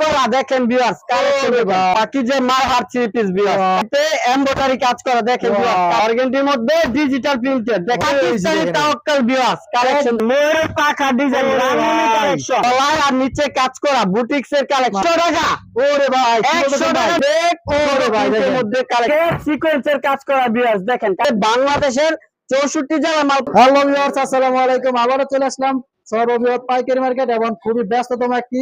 করা দেখেন viewers collection বাকি যে Malhar three piece viewers embroidery কাজ করা দেখেন ভিউয়ার্স মধ্যে ডিজিটাল প্রিন্টেড দেখেন তাওয়াক্কাল ভিউয়ার্স কালেকশন পাখা ডিজাইন কালেকশন আর নিচে কাজ করা বুটিক্স এর কালেকশন টাকা। ওরে ভাই কি একশো বলতেছেন টাকা। ভাই? বেগ ওরে ভাই, দেখেন। মধ্যে কালেকশন সিকোয়েন্সের কাজ করা ভিউয়ার্স দেখেন। বাংলাদেশের চৌষট্টি জেলা মাল হ্যালো ভিউয়ার্স আসসালামু আলাইকুম। আবারও চলে আসলাম সর্ববৃহৎ পাইকারি মার্কেট এবং খুবই ব্যস্ততম একটি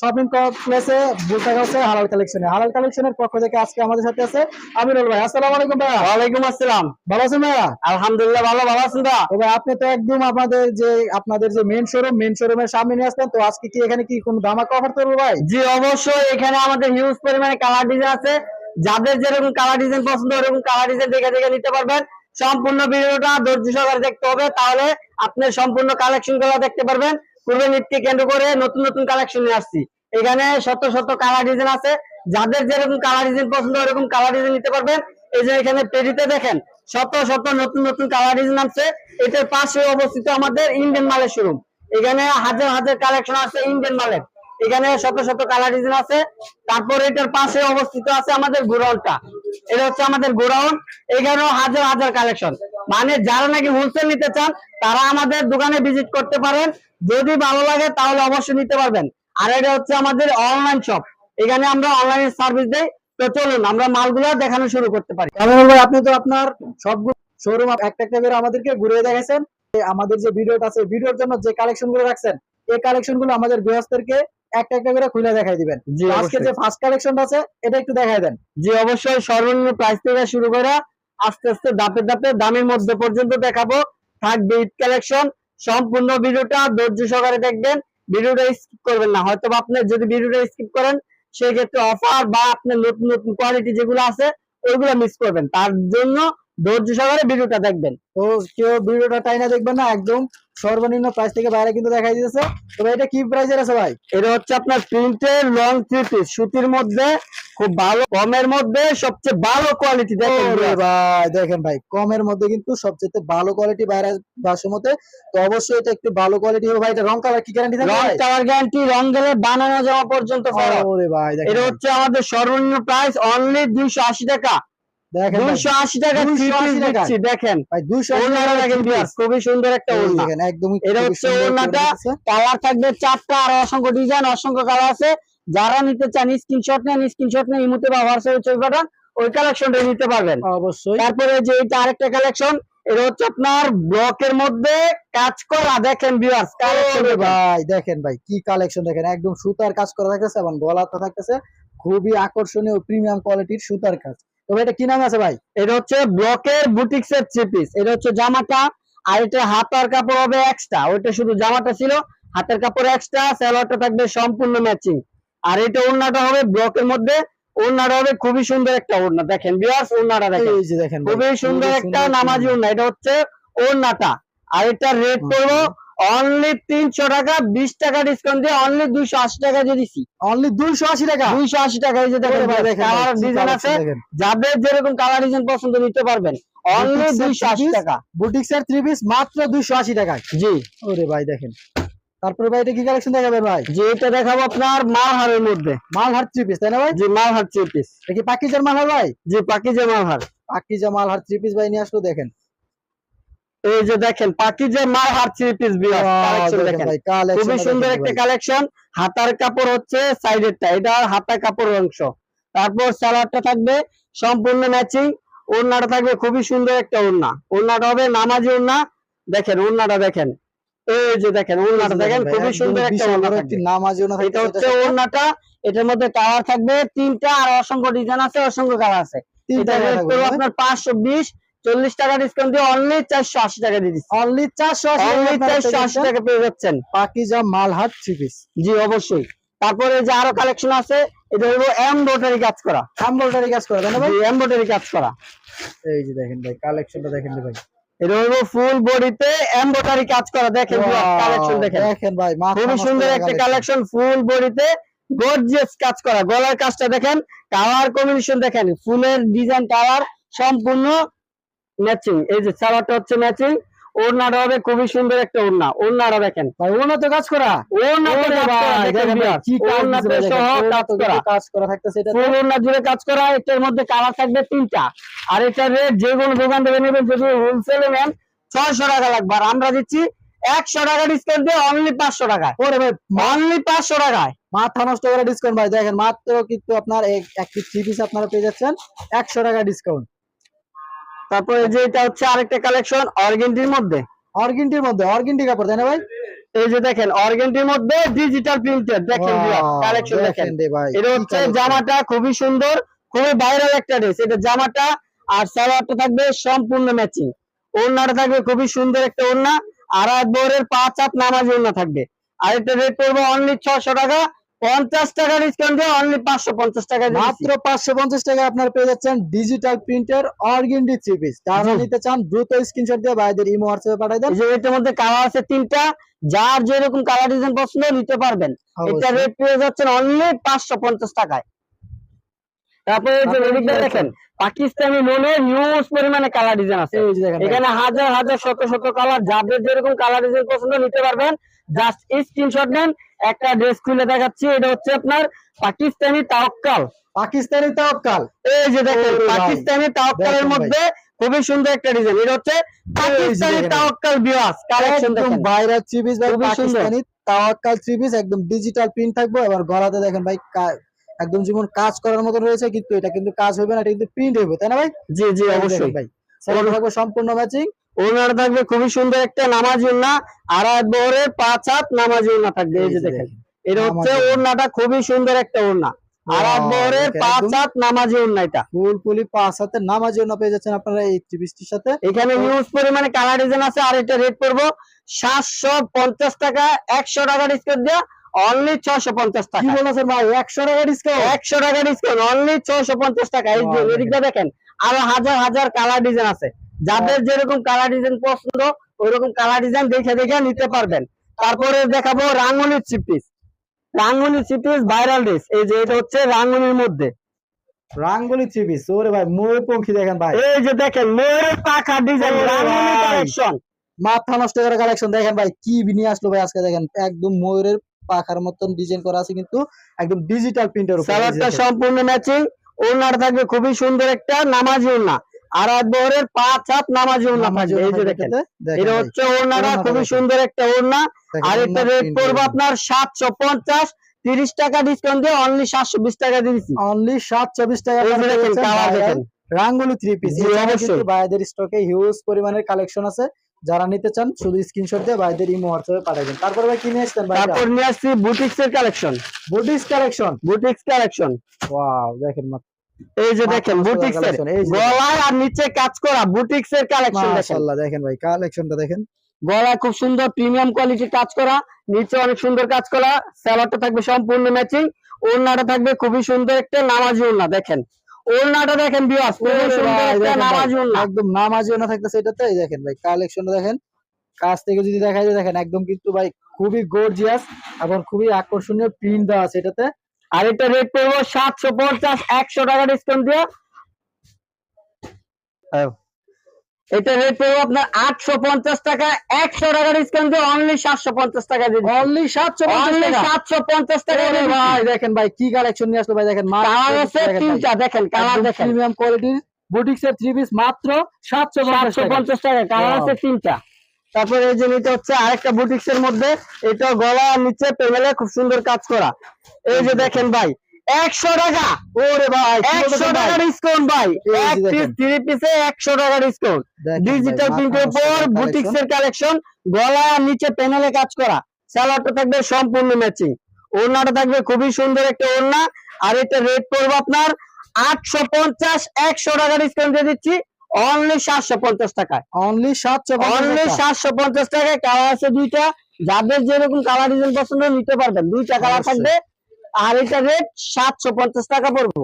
শপিং কমপ্লেক্সে বলতে গেছে হালাল কালেকশনে হালাল কালেকশনের পক্ষ থেকে আজকে আমাদের সাথে আছে আমিরুল ভাই। আসসালামু আলাইকুম ভাই ওয়ালাইকুম আসসালাম। ভালো আছেন ভাইয়া? আলহামদুলিল্লাহ ভালো ভালো আছেন দা আপনি তো একদম আপনাদের যে আপনাদের যে মেন শোরুম মেন শোরুমের সামনে নিয়ে তো আজকে কি এখানে কি কোনো ধামাকা অফার ভাই? জি অবশ্যই। এখানে আমাদের হিউজ পরিমাণে কালার ডিজাইন আছে। যাদের যেরকম কালার ডিজাইন পছন্দ ওরকম কালার ডিজাইন দেখে দেখে নিতে পারবেন। সম্পূর্ণ ভিডিওটা ধৈর্য সহকারে দেখতে হবে। তাহলে আপনি সম্পূর্ণ কালেকশনগুলো দেখতে পারবেন। পূর্বে নৃত্যকে কেন্দ্র করে নতুন নতুন কালেকশন নিয়ে আসছি। এখানে শত শত কালার ডিজাইন আছে। যাদের যেরকম কালার ডিজাইন পছন্দ, ওরকম কালার ডিজাইন নিতে পারবেন। এই যে এখানে পেরিতে দেখেন, শত শত নতুন নতুন কালার ডিজাইন আছে এটার পাশে অবস্থিত আমাদের ইন্ডিয়ান মালের শোরুম এখানে হাজার হাজার কালেকশন আছে ইন্ডিয়ান মালের। এখানে শত শত কালার ডিজাইন আছে। তারপর এটার পাশে অবস্থিত আছে আমাদের গোডাউনটা। এটা হচ্ছে আমাদের গোডাউন। এখানেও হাজার হাজার কালেকশন মানে যারা নাকি হোলসেল নিতে চান, তারা আমাদের দোকানে ভিজিট করতে পারেন। যদি ভালো লাগে তাহলে অবশ্যই নিতে পারবেন। আর এটা হচ্ছে আমাদের অনলাইন শপ এখানে আমরা অনলাইন সার্ভিস দেই। তো চলুন আমরা মালগুলো দেখানো শুরু করতে পারি। আপনি তো আপনার সবগুলো শোরুম একটা একটা করে আমাদেরকে ঘুরিয়ে দেখাইছেন। আমাদের যে ভিডিওটা আছে ভিডিওর জন্য যে কালেকশনগুলো রাখছেন এই কালেকশনগুলো আমাদের গৃহস্থদেরকে একটা একটা করে খুলে দেখাই দিবেন। আজকে যে ফার্স্ট কালেকশনটা আছে এটা একটু দেখাই দেন। জি অবশ্যই। সর্বনিম্ন প্রাইস থেকে শুরু করে আস্তে আস্তে ধাপে ধাপে দামের মধ্যে পর্যন্ত দেখাবো। থাকবে ঈদ কালেকশন সম্পূর্ণ ভিডিওটা ধৈর্য সহকারে দেখবেন। ভিডিওটা স্কিপ করবেন না। হয়তো আপনি যদি ভিডিওটা স্কিপ করেন, সেক্ষেত্রে অফার বা আপনি নতুন নতুন কোয়ালিটি যেগুলো আছে, ওইগুলো মিস করবেন। তার জন্য ধৈর্য সহকারে ভিডিওটা দেখবেন। তো কেউ ভিডিওটা টাইনা দেখবেন না, একদম সর্বনিম্ন প্রাইস থেকে বাইরে কিন্তু দেখাই দিতেছে। তবে এটা কি প্রাইসের আছে ভাই? এটা হচ্ছে আপনার প্রিন্টের লং থ্রি পিস সুতির মধ্যে খুব ভালো কমের মধ্যে সবচেয়ে ভালো কোয়ালিটি দেখেন ভাই। দেখেন ভাই কমের মধ্যে কিন্তু সবচেয়ে ভালো কোয়ালিটি বাইরে বাসমতে তো অবশ্যই এটা একটু ভালো কোয়ালিটি হবে ভাই। এটা রং কালার কি গ্যারান্টি থাকে রং? টাওয়ার গ্যারান্টি রং গেলে বানানো যাওয়া পর্যন্ত। ওরে ভাই এটা হচ্ছে আমাদের সর্বনিম্ন প্রাইস অনলি দুইশো আশি টাকা দেখেন ভাই, দুইশো আশি টাকা 280 টাকা। দিচ্ছি, দেখেন। ভাই 280 ওড়নাটা টাকা দেখেন piece। viewers, খুবই সুন্দর একটা ওড়না। দেখেন এটা হচ্ছে ওড়নাটা। কালার থাকবে চারটা আর অসংখ্য ডিজাইন অসংখ্য কালার আছে। যারা নিতে চান স্ক্রিনশট নেন স্ক্রিনশট নেন ইমুতে বা হোয়াটসঅ্যাপে ছবি পাঠান ওই কালেকশনটা নিতে পারবেন। অবশ্যই। তারপরে যে এটা আরেকটা কালেকশন এটা হচ্ছে আপনার ব্লকের মধ্যে কাজ করা দেখেন ভিউয়ার্স কালেকশন ওরে ভাই দেখেন ভাই কি কালেকশন দেখেন একদম সুতার কাজ করা থাকতেছে এবং গলাতে থাকতেছে। খুবই আকর্ষণীয় প্রিমিয়াম কোয়ালিটির সুতার কাজ। তবে এটা কি নাম আছে ভাই? এটা হচ্ছে ব্লকের বুটিক্স এর থ্রি পিস এটা হচ্ছে জামাটা আর এটা হাতার কাপড় হবে এক্সট্রা ওইটা শুধু জামাটা ছিল হাতের কাপড় এক্সট্রা স্যালোয়ারটা থাকবে সম্পূর্ণ ম্যাচিং আর এটা ওড়নাটা হবে ব্লকের মধ্যে। ওড়নাটা হবে খুবই সুন্দর একটা ওড়না। দেখেন বিয়ার্স ওড়নাটা দেখেন। এই যে দেখেন খুবই সুন্দর একটা নামাজি ওড়না। এটা হচ্ছে ওড়নাটা। আর এটা রেট অনলি তিনশো টাকা বিশ টাকা ডিসকাউন্ট দিয়ে অনলি দুইশো আশি টাকা দিয়ে দিচ্ছি অনলি 280 টাকা? দুইশো আশি টাকা এই যে কালার ডিজাইন আছে। যাদের যেরকম কালার ডিজাইন পছন্দ নিতে পারবেন। অনলি দুইশো আশি টাকা। বুটিক্স এর থ্রি পিস মাত্র 280 টাকায়। জি। ওরে ভাই দেখেন। তারপরে ভাই এটা কি কালেকশন দেখাবেন ভাই? যে এটা দেখাবো আপনার মালহারের মধ্যে। মালহার থ্রি পিস তাই না ভাই? জি মালহার থ্রি পিস এটা কি পাকিজার মালহার ভাই? জি পাকিজা মালহার। পাকিজা মালহার থ্রি পিস ভাই নিয়ে আসলো দেখেন। এই যে দেখেন পাকিজা মালহার থ্রি পিস খুবই সুন্দর একটা কালেকশন হাতার কাপড় হচ্ছে সাইডেরটা এটা হাতার কাপড়ের অংশ। তারপর সালোয়ারটা থাকবে সম্পূর্ণ ম্যাচিং ওড়নাটা থাকবে খুবই সুন্দর একটা ওড়না। ওড়নাটা হবে নামাজি ওড়না। দেখেন ওড়নাটা দেখেন। এই যে দেখেন ওড়নাটা দেখেন খুবই সুন্দর একটা ওড়না থাকবে। নাম আজও এটা হচ্ছে ওড়নাটা এটার মধ্যে কালার থাকবে তিনটা আর অসংখ্য ডিজাইন আছে অসংখ্য কালার আছে। এটা আপনার পাঁচশো বিশ চল্লিশ টাকা ডিসকাউন্ট দিয়ে অনলি চারশো আশি টাকা দিয়ে দিচ্ছি। অনলি 480 অনলি চারশো আশি টাকা পেয়ে যাচ্ছেন। পাকিজা মালহার থ্রি পিস জি অবশ্যই। তারপরে যে আরও কালেকশন আছে এটা হলো এমব্রয়ডারি কাজ করা। এমব্রয়ডারি কাজ করে তাই না ভাই? এমব্রয়ডারি কাজ করা। এই যে দেখেন ভাই কালেকশনটা দেখেন ভাই। এটা হলো ফুল বডিতে এমব্রয়ডারি কাজ করা। দেখেন কালেকশন দেখেন। দেখেন ভাই খুবই সুন্দর একটা কালেকশন ফুল বডিতে গর্জিয়াস কাজ করা। গলার কাজটা দেখেন কালার কম্বিনেশন দেখেন ফুলের ডিজাইন কালার সম্পূর্ণ ম্যাচিং এই যে সালোয়ারটা হচ্ছে ম্যাচিং ওড়নাটা হবে খুবই সুন্দর একটা ওড়না। ওড়নাটা দেখেন। ভাই কাজ করা। ওড়নাতে কাজ করা, কাজ ওড়নাতে সহ কাজ করা। কাজ করা থাকতেছে এটা ফুল ওড়না জুড়ে কাজ করা এটার মধ্যে কালার থাকবে তিনটা। আর এটার রেট যে কোনো দোকান থেকে নেবেন যদি হোলসেলে নেন ছয়শো টাকা লাগবে। আর আমরা দিচ্ছি একশো টাকা ডিসকাউন্ট দিয়ে অনলি পাঁচশো টাকায় ওরে ভাই অনলি পাঁচশো টাকায়। মাথা নষ্ট করে ডিসকাউন্ট ভাই। দেখেন মাত্র কিন্তু আপনার এক- একটি থ্রি পিস আপনারা পেয়ে যাচ্ছেন একশো টাকা ডিসকাউন্ট তারপরে যে এটা হচ্ছে আরেকটা কালেকশন অর্গেন্টির মধ্যে। অর্গিনটির মধ্যে অর্গিনটি কাপড় তাই না ভাই? এই যে দেখেন অর্গেন্টির মধ্যে ডিজিটাল প্রিন্টেড দেখেন কালেকশন দেখেন ভাই এটা হচ্ছে জামাটা খুবই সুন্দর খুবই ভাইরাল একটা ড্রেস এটা জামাটা আর সালোয়ারটা থাকবে সম্পূর্ণ ম্যাচিং ওড়নাটা থাকবে খুবই সুন্দর একটা ওড়না আর এক বরের পাঁচ হাত নামাজি ওড়না থাকবে। আর এটা রেট করব অনলি ছশো টাকা পঞ্চাশ টাকা ডিসকাউন্ট দিয়ে অনলি পাঁচশো পঞ্চাশ টাকা। মাত্র পাঁচশো পঞ্চাশ টাকা আপনারা পেয়ে যাচ্ছেন ডিজিটাল প্রিন্টের অর্গিনডি থ্রি পিস যারা নিতে চান দ্রুত স্ক্রিনশট দিয়ে ভাইদের ইমো হোয়াটসঅ্যাপে পাঠিয়ে দেন। এই যে এটার মধ্যে কালার আছে তিনটা। যার যেরকম কালার ডিজাইন পছন্দ নিতে পারবেন। এটা রেট পেয়ে যাচ্ছেন অনলি পাঁচশো পঞ্চাশ টাকায়। তারপরে দেখেন পাকিস্তানি হিউজ পরিমাণে কালার ডিজাইন আছে। এখানে হাজার হাজার শত শত কালার যাদের যেরকম কালার ডিজাইন পছন্দ নিতে পারবেন জাস্ট স্ক্রিনশট নেন একটা ড্রেস খুলে দেখাচ্ছি এটা হচ্ছে আপনার পাকিস্তানি পাকিস্তানি এই যে দেখেন পাকিস্তানি মধ্যে খুবই সুন্দর একটা ডিজাইন এটা হচ্ছে পাকিস্তানি। তাওয়াক্কাল বিয়াস কালেকশন দেখেন। ভাই পাকিস্তানি তাওয়াক্কাল থ্রি একদম ডিজিটাল প্রিন্ট থাকবে। এবার গলাতে দেখেন ভাই একদম যেমন কাজ করার মতো রয়েছে কিন্তু এটা কিন্তু কাজ হবে না এটা কিন্তু প্রিন্ট হবে তাই না ভাই? জি জি অবশ্যই। ভাই। সালোয়ার থাকবে সম্পূর্ণ ম্যাচিং ওনার থাকবে খুবই সুন্দর একটা নামাজি আর এক বহরের পাঁচ হাত নামাজি ওড়না থাকবে এই যে দেখেন। এটা হচ্ছে ওড়নাটা খুবই সুন্দর একটা ওড়না। বহরের পাঁচ হাত নামাজি ওড়না এটা। ফুল ফুলি পাঁচ হাতে পেয়ে যাচ্ছেন আপনারা এই থ্রি পিসটির সাথে। এখানে নিউজ পরিমাণে কালার ডিজাইন আছে আর এটা রেট পড়ব সাতশো পঞ্চাশ টাকা একশো টাকা ডিসকাউন্ট দেওয়া অনলি ছশো পঞ্চাশ কি টাকা। বলেছেন ভাই? একশো টাকা ডিসকাউন্ট একশো টাকা ডিসকাউন্ট অনলি ছশো পঞ্চাশ টাকা। এই এদিকটা দেখেন আরও হাজার হাজার কালার ডিজাইন আছে। যাদের যেরকম কালার ডিজাইন পছন্দ ওইরকম কালার ডিজাইন দেখে দেখে নিতে পারবেন। তারপরে দেখাবো রাঙ্গুনির চিপিস রাঙ্গুনির চিপিস ভাইরাল ড্রেস এই যে এটা হচ্ছে রাঙ্গুনির মধ্যে। রাঙ্গুলি থ্রি পিস ওরে ভাই ময়ূর পঙ্খী দেখেন ভাই। এই যে দেখেন ময়ূরের পাখা ডিজাইন কালেকশন মাথা নষ্ট করে কালেকশন দেখেন ভাই কি নিয়ে আসলো ভাই আজকে দেখেন? একদম ময়ূরের পাখার মতন ডিজাইন করা আছে কিন্তু একদম ডিজিটাল প্রিন্টের উপর সালাদটা সম্পূর্ণ ম্যাচিং ওনার থাকবে খুবই সুন্দর একটা নামাজি ওনা আর এক বহরের পাঁচ হাত নামাজি ওনা থাকবে। এই যে দেখেন। এটা হচ্ছে খুবই সুন্দর একটা দেখেন আর এটা রেট পড়বে আপনার সাতশো পঞ্চাশ তিরিশ টাকা ডিসকাউন্ট দিয়ে অনলি সাতশো বিশ টাকা দিয়েছি অনলি সাত চব্বিশ টাকা এই যে দেখেন রাঙ্গুলি থ্রি পিস অবশ্যই। ভাইদের স্টকে হিউজ পরিমাণের কালেকশন আছে। যারা নিতে চান শুধু স্ক্রিনশট দিয়ে ভাইদের ইমো হোয়াটসঅ্যাপে পাঠাবেন। তারপরে ভাই কিনে আসতেন ভাই তারপর নিয়ে আসছি বুটিক্স এর collection boutiques collection boutiques collection wow দেখেন মাত্র এই যে দেখেন বুটিক্স এর। গলায় আর নিচে কাজ করা বুটিক্স এর কালেকশন মাশাআল্লাহ দেখেন ভাই কালেকশনটা দেখেন। গলায় খুব সুন্দর প্রিমিয়াম কোয়ালিটি কাজ করা নিচে অনেক সুন্দর কাজ করা স্যালাডটা থাকবে সম্পূর্ণ ম্যাচিং ওড়নাটা থাকবে খুবই সুন্দর একটা নামাজি ওড়না দেখেন। ওড়নাটা দেখেন বিয়াস ভাই, নামাজি ওড়না না থাকতেছে এটাতে দেখেন ভাই কালেকশনটা দেখেন। কাছ থেকে যদি দেখা যায় দেখেন একদম কিন্তু ভাই খুবই গর্জিয়াস এবং খুবই আকর্ষণীয় প্রিন্ট দেওয়া আছে এটাতে। আর এটা রেট পড়ব সাতশো পঞ্চাশ একশো টাকা ডিসকাউন্ট দিয়ে। এটা রেট পড়ব আপনার আটশো পঞ্চাশ টাকা একশো দিয়ে অনলি সাতশো পঞ্চাশ টাকা অনলি সাতশো অনলি সাতশো পঞ্চাশ টাকা ভাই দেখেন ভাই কি কালেকশন নিয়ে আসলো ভাই দেখেন কালার আছে তিনটা দেখেন কালার দেখেন। প্রিমিয়াম কোয়ালিটির বুটিক্স থ্রি পিস মাত্র সাতশো সাতশো পঞ্চাশ টাকা কালার আছে Wow. তিনটা। তারপরে এই যে নিতে হচ্ছে আরেকটা বুটিক্স এর মধ্যে এটা গলা নিচে পেমেলে খুব সুন্দর কাজ করা। এই যে দেখেন ভাই একশো টাকা। ওরে ভাই একশো টাকা ডিসকাউন্ট ভাই। এক পিস থ্রি পিসে একশো টাকা ডিসকাউন্ট ডিজিটাল প্রিন্টের উপর বুটিক্স এর কালেকশন গলা আর নিচে প্যানেলে কাজ করা। স্যালাডটা থাকবে সম্পূর্ণ ম্যাচিং ওড়নাটা থাকবে খুবই সুন্দর একটা ওড়না। আর এটা রেট পড়বে আপনার আটশো পঞ্চাশ একশো টাকা ডিসকাউন্ট দিয়ে দিচ্ছি। অনলি সাতশো পঞ্চাশ টাকায়। অনলি সাতশো অনলি সাতশো পঞ্চাশ টাকায় কালার আছে দুইটা। যাদের যেরকম কালার ডিজাইন পছন্দ নিতে পারবেন। দুইটা কালার থাকবে। আর এটা রেট সাতশো পঞ্চাশ টাকা পড়ব।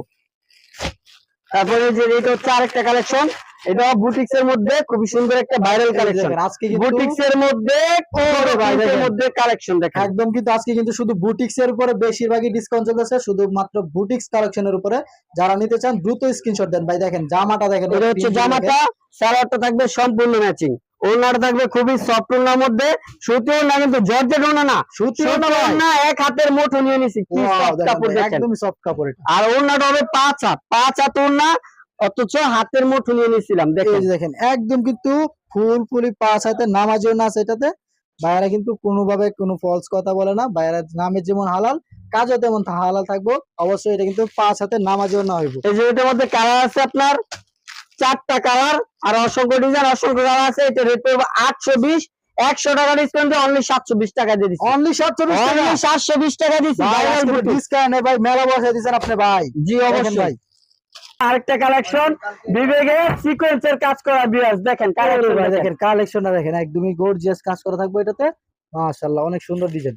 তারপরে যে এটা হচ্ছে আরেকটা কালেকশন এটা বুটিক্স এর মধ্যে খুবই সুন্দর একটা ভাইরাল কালেকশন আজকে বুটিক্স এর মধ্যে বুটিক্সের মধ্যে কালেকশন দেখেন। একদম কিন্তু আজকে কিন্তু শুধু বুটিক্স এর উপরে বেশিরভাগই ডিসকাউন্ট চলতেছে শুধুমাত্র বুটিক্স কালেকশনের উপরে। যারা নিতে চান দ্রুত স্ক্রিনশট দেন। ভাই দেখেন জামাটা দেখেন এটা হচ্ছে জামাটা সালোয়ারটা থাকবে সম্পূর্ণ ম্যাচিং ওনাটা থাকবে খুবই সফট ওনার মধ্যে। সুতি ওনা কিন্তু জর্জেট ওনা না। সুতি ওনা এক হাতের মুঠো নিয়ে নিছি। কি দেখেন কাপড় দেখেন। একদমই সফট কাপড় এটা। আর ওনাটা হবে পাঁচ হাত। পাঁচ হাত ওনা অথচ হাতের মুঠো নিয়ে নিছিলাম দেখেন। দেখেন একদম কিন্তু ফুল ফুলি পাঁচ হাতে নামাজও না আছে এটাতে। বাইরে কিন্তু কোনোভাবে কোনো ফলস কথা বলে না। বাইরে নামে যেমন হালাল কাজও তেমন হালাল থাকব। অবশ্যই এটা কিন্তু পাঁচ হাতে নামাজও না হইব। এই যে এটার মধ্যে কালার আছে আপনার চারটা কালার আর অসংখ্য ডিজাইন অসংখ্য কালার আছে এটা রেট পড়বে আটশো বিশ একশো টাকা ডিসকাউন্ট অনলি সাতশো বিশ টাকা দিয়ে দিচ্ছি অনলি সাতশো অনলি সাতশো বিশ টাকা দিচ্ছি ডিসকাউন্ট ভাই মেলা বসে দিচ্ছেন আপনি ভাই। জি অবশ্যই। আরেকটা কালেকশন বিবেকে সিকোয়েন্সের কাজ করা বিয়াস দেখেন কালেকশন ভাই দেখেন। দেখেন কালেকশনটা দেখেন একদমই গর্জিয়াস কাজ করা থাকবে এটাতে। মাশাআল্লাহ অনেক সুন্দর ডিজাইন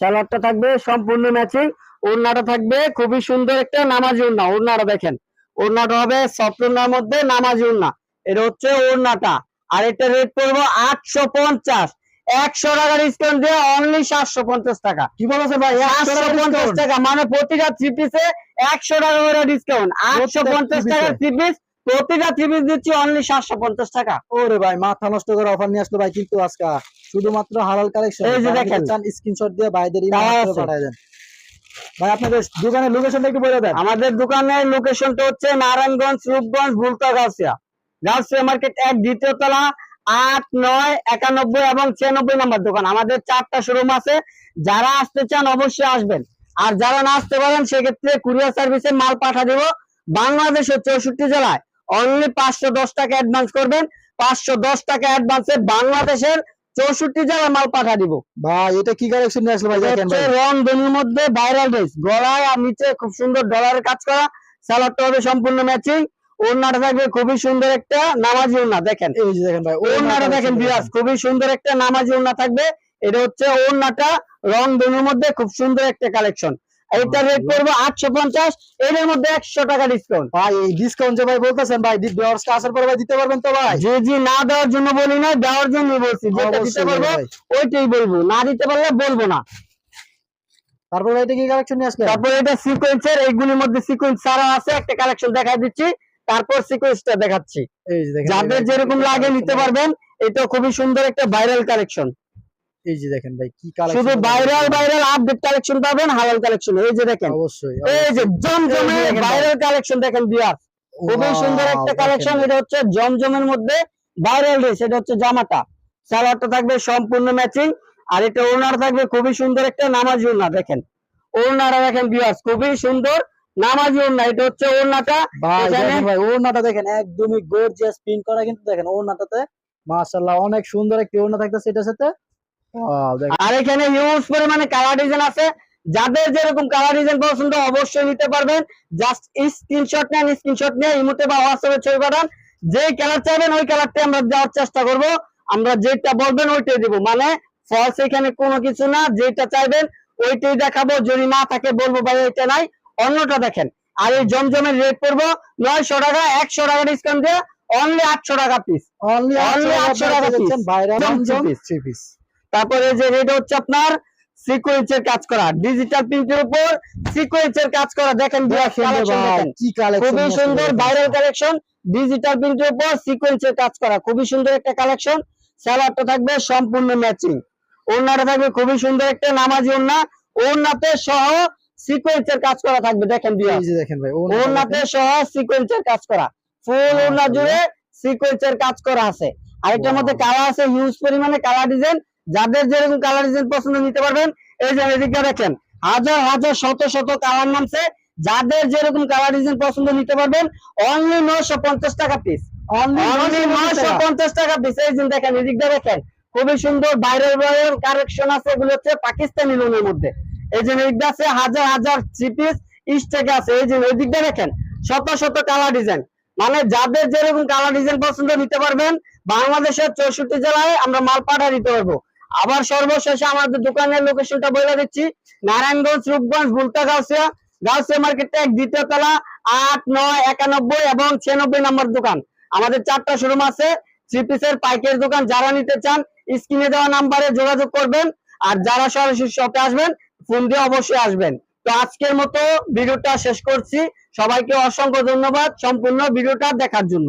সালোয়ারটা থাকবে সম্পূর্ণ ম্যাচিং ওড়নাটা থাকবে খুবই সুন্দর একটা নামাজি ওড়না ওড়নাটা দেখেন। ওড়নাটা হবে সফট ওড়নার মধ্যে নামাজি ওড়না। এটা হচ্ছে ওড়নাটা। আর এটা রেট পড়ব আটশো পঞ্চাশ। একশো টাকা ডিসকাউন্ট দিয়ে অনলি সাতশো পঞ্চাশ টাকা। কি বলেছেন ভাই? সাতশো পঞ্চাশ টাকা মানে প্রতিটা থ্রি পিসে একশো টাকা করে ডিসকাউন্ট আটশো পঞ্চাশ three টাকা থ্রি পিস প্রতিটা থ্রি পিস দিচ্ছি অনলি সাতশো পঞ্চাশ টাকা। ওরে ভাই মাথা নষ্ট করে অফার নিয়ে আসলো ভাই কিন্তু আজকে। শুধুমাত্র হালাল কালেকশন এই যে দেখেন। স্ক্রিনশট দিয়ে ভাইদের। পাঠিয়ে দেন। ভাই, আপনাদের দোকানের লোকেশনটা একটু বলে দেন। আমাদের দোকানের লোকেশনটা হচ্ছে নারায়ণগঞ্জ, রূপগঞ্জ, ভুলতা গাছিয়া গাছিয়া মার্কেট এক, দ্বিতীয় তলা, আট, নয়, একানব্বই এবং ছিয়ানব্বই নম্বর দোকান। আমাদের চারটা শোরুম আছে। যারা আসতে চান অবশ্যই আসবেন। আর যারা না আসতে পারেন, সেক্ষেত্রে কুরিয়ার সার্ভিসে মাল পাঠা দেব। বাংলাদেশের চৌষট্টি জেলায়। অনলি পাঁচশো দশ টাকা অ্যাডভান্স করবেন। পাঁচশো দশ টাকা অ্যাডভান্সে বাংলাদেশের চৌষট্টি জায়গায় মাল পাঠা দিব। ভাই এটা কি কালেকশন নিয়ে আসলে ভাই? দেখেন রং বেনির মধ্যে ভাইরাল ড্রেস গলায় আর নিচে খুব সুন্দর ডলারের কাজ করা। সালোয়ারটা হবে সম্পূর্ণ ম্যাচিং ওড়নাটা থাকবে খুবই সুন্দর একটা নামাজি ওড়না দেখেন। এই যে দেখেন ভাই ওড়নাটা দেখেন বিরাজ খুবই সুন্দর একটা নামাজি ওড়না থাকবে। এটা হচ্ছে ওড়নাটা রং বেনির মধ্যে খুব সুন্দর একটা কালেকশন এটা রেট করব আটশো পঞ্চাশ এর মধ্যে একশো টাকা ডিসকাউন্ট ভাই এই ডিসকাউন্ট যে ভাই বলতেছেন ভাই ভিউয়ার্স আসার পরে ভাই দিতে পারবেন তো ভাই? জি জি না দেওয়ার জন্য বলি না দেওয়ার জন্য বলছি যেটা দিতে পারব ওইটাই বলব না দিতে পারলে বলব না। তারপর এটা কি কালেকশন নিয়ে আসলেন? তারপর এটা সিকোয়েন্সের এইগুলির মধ্যে সিকোয়েন্স ছাড়া আছে একটা কালেকশন দেখাই দিচ্ছি তারপর সিকোয়েন্সটা দেখাচ্ছি। যাদের যেরকম লাগে নিতে পারবেন এটা খুবই সুন্দর একটা ভাইরাল কালেকশন এই যে দেখেন ভাই কি কালেকশন শুধু ভাইরাল ভাইরাল আপডেট কালেকশন পাবেন হালাল কালেকশন এই যে দেখেন। অবশ্যই এই যে জমজমে ভাইরাল কালেকশন দেখেন বিয়ার খুবই সুন্দর একটা কালেকশন এটা হচ্ছে জমজমের মধ্যে ভাইরাল ড্রেস এটা হচ্ছে জামাটা। সালোয়ারটা থাকবে সম্পূর্ণ ম্যাচিং আর এটা ওনার থাকবে খুবই সুন্দর একটা নামাজি ওনা দেখেন। ওনারা দেখেন বিয়াস খুবই সুন্দর নামাজি ওনা এটা হচ্ছে ওনাটা ভাই এখানে- দেখেন একদমই গর্জিয়াস প্রিন্ট করা কিন্তু দেখেন ওড়নাটাতে মাশাআল্লাহ অনেক সুন্দর একটি ওড়না থাকতেছে এটার সাথে। আর এখানে হিউজ পরিমাণে কালার ডিজাইন আছে। যাদের যেরকম কালার ডিজাইন পছন্দ অবশ্যই নিতে পারবেন। জাস্ট স্ক্রিনশট নেন স্ক্রিনশট নিয়ে ইমোতে বা হোয়াটসঅ্যাপে ছবি পাঠান। যে কালার চাইবেন ওই কালারটা আমরা দেওয়ার চেষ্টা করব। আমরা যেটা বলবেন ওইটাই দিব। মানে ফলস এখানে কোনো কিছু না। যেটা চাইবেন ওইটাই দেখাবো। যদি না থাকে বলব ভাই এটা নাই। অন্যটা দেখেন। আর এই জমজমের রেট পড়ব নয়শো টাকা একশো টাকা ডিসকাউন্ট দিয়ে অনলি আটশো টাকা পিস অনলি 800 টাকা piece। ভাইরা পিস তারপরে যে রেট হচ্ছে আপনার সিকোয়েন্সের কাজ করা। ডিজিটাল প্রিন্টের উপর সিকোয়েন্সের কাজ করা। দেখেন খুবই সুন্দর ভাইরাল কালেকশন ডিজিটাল প্রিন্টের উপর সিকোয়েন্সের কাজ করা। খুবই সুন্দর একটা কালেকশন স্যালাডটা থাকবে সম্পূর্ণ ম্যাচিং ওড়নাটা থাকবে খুবই সুন্দর একটা নামাজি ওড়না। ওড়নাতে সহ সিকোয়েন্সের কাজ করা থাকবে দেখেন দেখেন ভাই ওড়নাতে সহ সিকোয়েন্সের কাজ করা। ফুল ওড়না জুড়ে সিকোয়েন্সের কাজ করা আছে। আরেকটার Wow. মধ্যে কালার আছে হিউজ পরিমাণে কালার ডিজাইন যাদের যেরকম কালার ডিজাইন পছন্দ নিতে পারবেন এই যে এদিকটা দেখেন হাজার হাজার শত শত কালার নামছে। যাদের যেরকম কালার ডিজাইন পছন্দ নিতে পারবেন অনলি নয়শো পঞ্চাশ টাকা পিস অনলি নয়শো পঞ্চাশ টাকা। পিস এই যে দেখেন এদিকটা দেখেন খুবই সুন্দর বাইরের বাইরের কালেকশন আছে এগুলো হচ্ছে পাকিস্তানি লোনের মধ্যে। এই যে এদিকটা আছে হাজার হাজার থ্রি পিস স্টেক আছে। এই যে ওইদিকটা দেখেন শত শত কালার ডিজাইন মানে যাদের যেরকম কালার ডিজাইন পছন্দ নিতে পারবেন বাংলাদেশের চৌষট্টি জেলায় আমরা মাল পাঠা দিতে পারব। আবার সর্বশেষে আমাদের দোকানের লোকেশনটা বলে দিচ্ছি। নারায়ণগঞ্জ, রূপগঞ্জ, ভুলতা, গাউসিয়া। গাউসিয়া মার্কেটে এক দ্বিতীয় তলা, আট, নয়, একানব্বই এবং ছিয়ানব্বই নম্বর দোকান। আমাদের চারটা শোরুম আছে থ্রি পিসের পাইকারি দোকান। যারা নিতে চান, স্ক্রিনে দেওয়া নাম্বারে যোগাযোগ করবেন। আর যারা সরাসরি শপে আসবেন ফোন দিয়ে অবশ্যই আসবেন। তো আজকের মতো ভিডিওটা শেষ করছি। সবাইকে অসংখ্য ধন্যবাদ সম্পূর্ণ ভিডিওটা দেখার জন্য।